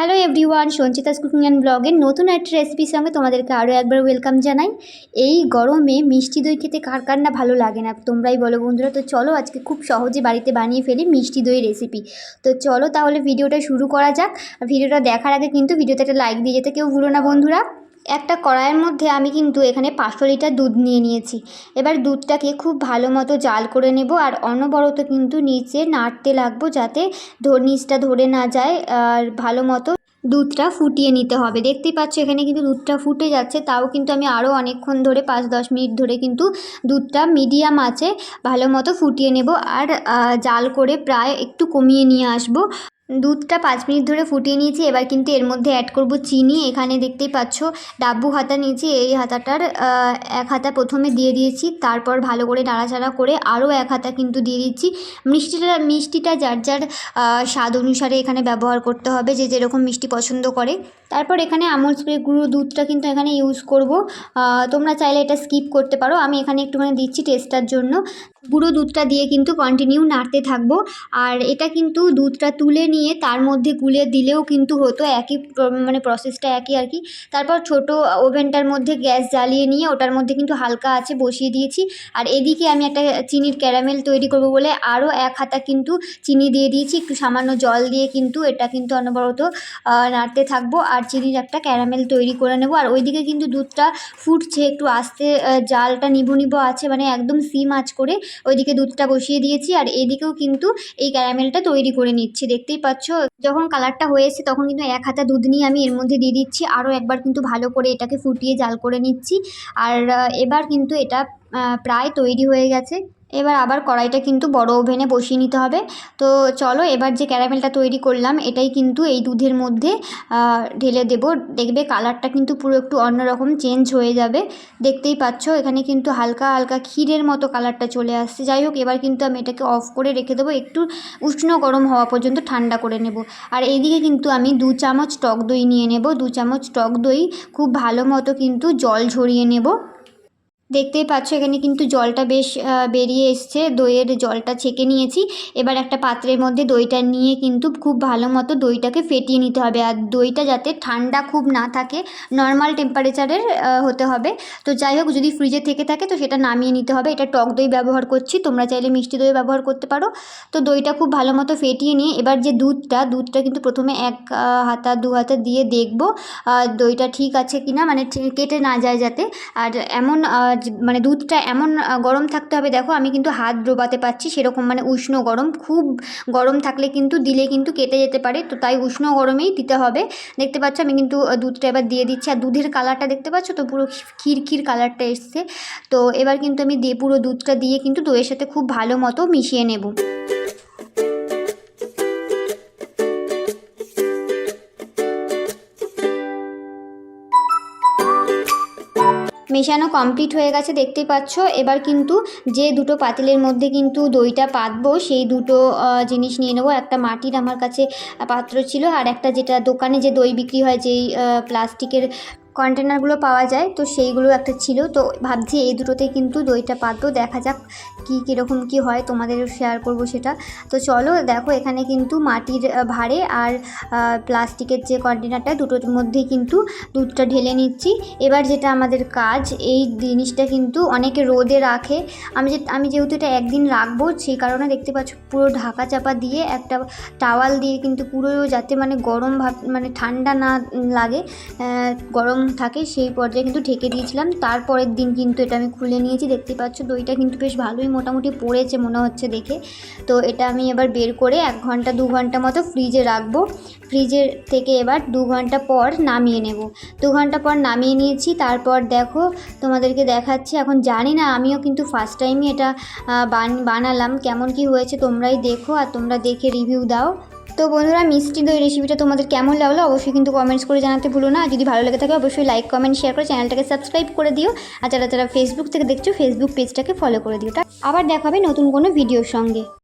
Hello everyone Sanchita cooking and ব্লগের নতুন একটা রেসিপির সঙ্গে তোমাদেরকে আরও একবার ওয়েলকাম জানাই। এই গরমে মিষ্টি দই খেতে কার কার না ভালো লাগে না? তোমরাই বলো বন্ধুরা, তো চলো আজকে খুব সহজে বাড়িতে বানিয়ে ফেলি মিষ্টি দই রেসিপি তো চলো তাহলে ভিডিওটা শুরু করা যাক। ভিডিওটা দেখার আগে কিন্তু ভিডিওতে একটা লাইক দিয়ে যেতে কেউ ভুলো না বন্ধুরা। একটা কড়াইয়ের মধ্যে আমি কিন্তু এখানে পাঁচশো লিটার দুধ নিয়ে নিয়েছি। এবার দুধটাকে খুব ভালো মতো জাল করে নেব আর অনবরত কিন্তু নিচে নাড়তে লাগবো যাতে নিচটা ধরে না যায় আর ভালো মতো দুধটা ফুটিয়ে নিতে হবে। দেখতেই পাচ্ছ এখানে কিন্তু দুধটা ফুটে যাচ্ছে, তাও কিন্তু আমি আরও অনেকক্ষণ ধরে পাঁচ দশ মিনিট ধরে কিন্তু দুধটা মিডিয়াম আছে, ভালো মতো ফুটিয়ে নেব আর জাল করে প্রায় একটু কমিয়ে নিয়ে আসব। দুধটা পাঁচ মিনিট ধরে ফুটিয়ে নিয়েছি। এবার কিন্তু এর মধ্যে অ্যাড করব চিনি। এখানে দেখতেই পাচ্ছ, ডাব্বু হাতা নিয়েছি। এই হাতাটার এক হাতা প্রথমে দিয়ে দিয়েছি। তারপর ভালো করে নাড়াচাড়া করে আরও এক হাতা কিন্তু দিয়ে দিচ্ছি। মিষ্টিটা মিষ্টিটা যার যার স্বাদ অনুসারে এখানে ব্যবহার করতে হবে, যে যেরকম মিষ্টি পছন্দ করে। তারপর এখানে আমুল স্প্রে গুঁড়ো দুধটা কিন্তু এখানে ইউজ করব। তোমরা চাইলে এটা স্কিপ করতে পারো। আমি এখানে একটুখানি দিচ্ছি টেস্টার জন্য। গুঁড়ো দুধটা দিয়ে কিন্তু কন্টিনিউ নাড়তে থাকব। আর এটা কিন্তু দুধটা তুলে নিয়ে তার মধ্যে গুলে দিলেও কিন্তু হতো একই মানে প্রসেসটা একই আর কি। তারপর ছোট ওভেনটার মধ্যে গ্যাস জ্বালিয়ে নিয়ে ওটার মধ্যে কিন্তু হালকা আছে বসিয়ে দিয়েছি। আর এদিকে আমি একটা চিনির ক্যারামেল তৈরি করব বলে আরও এক হাতা কিন্তু চিনি দিয়ে দিয়েছি। একটু সামান্য জল দিয়ে কিন্তু এটা কিন্তু অনবরত নাড়তে থাকব। আর চিনির একটা ক্যারামেল তৈরি করে নেব। আর ওইদিকে কিন্তু দুধটা ফুটছে, একটু আস্তে জালটা নিভু নিভু আছে মানে একদম সিম আঁচ করে ওইদিকে দুধটা বসিয়ে দিয়েছি। আর এদিকেও কিন্তু এই ক্যারামেলটা তৈরি করে নিচ্ছি। দেখতেই যখন কালারটা হয়েছে তখন কিন্তু এক হাতা দুধ নিয়ে আমি এর মধ্যে দিয়ে দিচ্ছি। আরও একবার কিন্তু ভালো করে এটাকে ফুটিয়ে জাল করে নিচ্ছি। আর এবার কিন্তু এটা প্রায় তৈরি হয়ে গেছে। এবার আবার কড়াইটা কিন্তু বড় ওভেনে বসিয়ে নিতে হবে। তো চলো এবার যে ক্যারামেলটা তৈরি করলাম, এটাই কিন্তু এই দুধের মধ্যে ঢেলে দেব। দেখবে কালারটা কিন্তু পুরো একটু অন্যরকম চেঞ্জ হয়ে যাবে। দেখতেই পাচ্ছ, এখানে কিন্তু হালকা হালকা ক্ষীরের মতো কালারটা চলে আসছে। যাই হোক, এবার কিন্তু আমি এটাকে অফ করে রেখে দেবো। একটু উষ্ণ গরম হওয়া পর্যন্ত ঠান্ডা করে নেব। আর এইদিকে কিন্তু আমি দু চামচ টক দই নিয়ে নেব। দু চামচ টক দই খুব ভালো মতো কিন্তু জল ঝরিয়ে নেব। দেখতেই পাচ্ছ, এখানে কিন্তু জলটা বেশ বেরিয়ে এসছে। দইয়ের জলটা ছেঁকে নিয়েছি। এবার একটা পাত্রের মধ্যে দইটা নিয়ে কিন্তু খুব ভালো মতো দইটাকে ফেটিয়ে নিতে হবে। আর দইটা যাতে ঠান্ডা খুব না থাকে নর্মাল টেম্পারেচারের হতে হবে। তো যাই হোক, যদি ফ্রিজে থেকে থাকে তো সেটা নামিয়ে নিতে হবে। এটা টক দই ব্যবহার করছি, তোমরা চাইলে মিষ্টি দই ব্যবহার করতে পারো। তো দইটা খুব ভালো মতো ফেটিয়ে নিয়ে এবার যে দুধটা দুধটা কিন্তু প্রথমে এক হাতা, দু হাতা দিয়ে দেখব দইটা ঠিক আছে কিনা মানে কেটে না যায় যাতে। আর এমন মানে দুধটা এমন গরম থাকতে হবে, দেখো আমি কিন্তু হাত ডোবাতে পারছি, সেরকম মানে উষ্ণ গরম, খুব গরম থাকলে কিন্তু দিলে কিন্তু কেটে যেতে পারে, তো তাই উষ্ণ গরমেই দিতে হবে। দেখতে পাচ্ছ আমি কিন্তু দুধটা এবার দিয়ে দিচ্ছি, আর দুধের কালারটা দেখতে পাচ্ছ তো পুরো ক্ষীর কালারটা এসছে, তো এবার কিন্তু আমি দিয়ে পুরো দুধটা দিয়ে কিন্তু দইয়ের সাথে খুব ভালো মতো মিশিয়ে নেব। মেশানো কমপ্লিট হয়ে গেছে দেখতে পাচ্ছ। এবার কিন্তু যে দুটো পাতিলের মধ্যে কিন্তু দইটা পাতবো, সেই দুটো জিনিস নিয়ে নেব। একটা মাটির আমার কাছে পাত্র ছিল, আর একটা যেটা দোকানে যে দই বিক্রি হয়, যেই প্লাস্টিকের কন্টেনারগুলো পাওয়া যায়, তো সেইগুলো একটা ছিল। তো ভাবছি এই দুটোতে কিন্তু দইটা পাতবো দেখা যাক কী কীরকম কী হয়, তোমাদের শেয়ার করব সেটা। তো চলো, দেখো এখানে কিন্তু মাটির ভাঁড়ে আর প্লাস্টিকের যে কন্টেনারটা দুটোর মধ্যেই কিন্তু দুধটা ঢেলে নিচ্ছি। এবার যেটা আমাদের কাজ, এই জিনিসটা কিন্তু অনেকে রোদে রাখে। আমি যে, আমি যেহেতু এটা একদিন রাখব, সেই কারণে দেখতে পাচ্ছ পুরো ঢাকা চাপা দিয়ে একটা টাওয়াল দিয়ে কিন্তু পুরো যাতে মানে গরম ভাব মানে ঠান্ডা না লাগে গরম থাকে সেই পর্যায়ে কিন্তু ঢেকে দিয়েছিলাম। তারপরের দিন কিন্তু এটা আমি খুলে নিয়েছি। দেখতে পাচ্ছ দইটা কিন্তু বেশ ভালোই মোটামুটি পড়েছে মনে হচ্ছে দেখে। তো এটা আমি এবার বের করে এক ঘণ্টা, দু ঘণ্টা মতো ফ্রিজে রাখব। ফ্রিজের থেকে এবার দু ঘণ্টা পর নামিয়ে নেব। দু ঘণ্টা পর নামিয়ে নিয়েছি। তারপর দেখো তোমাদেরকে দেখাচ্ছি। এখন জানি না, আমিও কিন্তু ফার্স্ট টাইমই এটা বান- বানালাম। কেমন কি হয়েছে তোমরাই দেখো আর তোমরা দেখে রিভিউ দাও। তো বন্ধুরা, মিষ্টি দই রেসিপিটা তোমাদের কেমন লাগল অবশ্যই কিন্তু কমেন্টস করে জানাতে ভুলো না। যদি ভালো লেগে থাকে, অবশ্যই লাইক কমেন্ট শেয়ার করে চ্যানেলটাকে সাবস্ক্রাইব করে দিও। আর যারা যারা ফেসবুক থেকে দেখছ ফেসবুক পেজটাকে ফলো করে দিও। আবার দেখা হবে নতুন কোনো ভিডিওর সঙ্গে।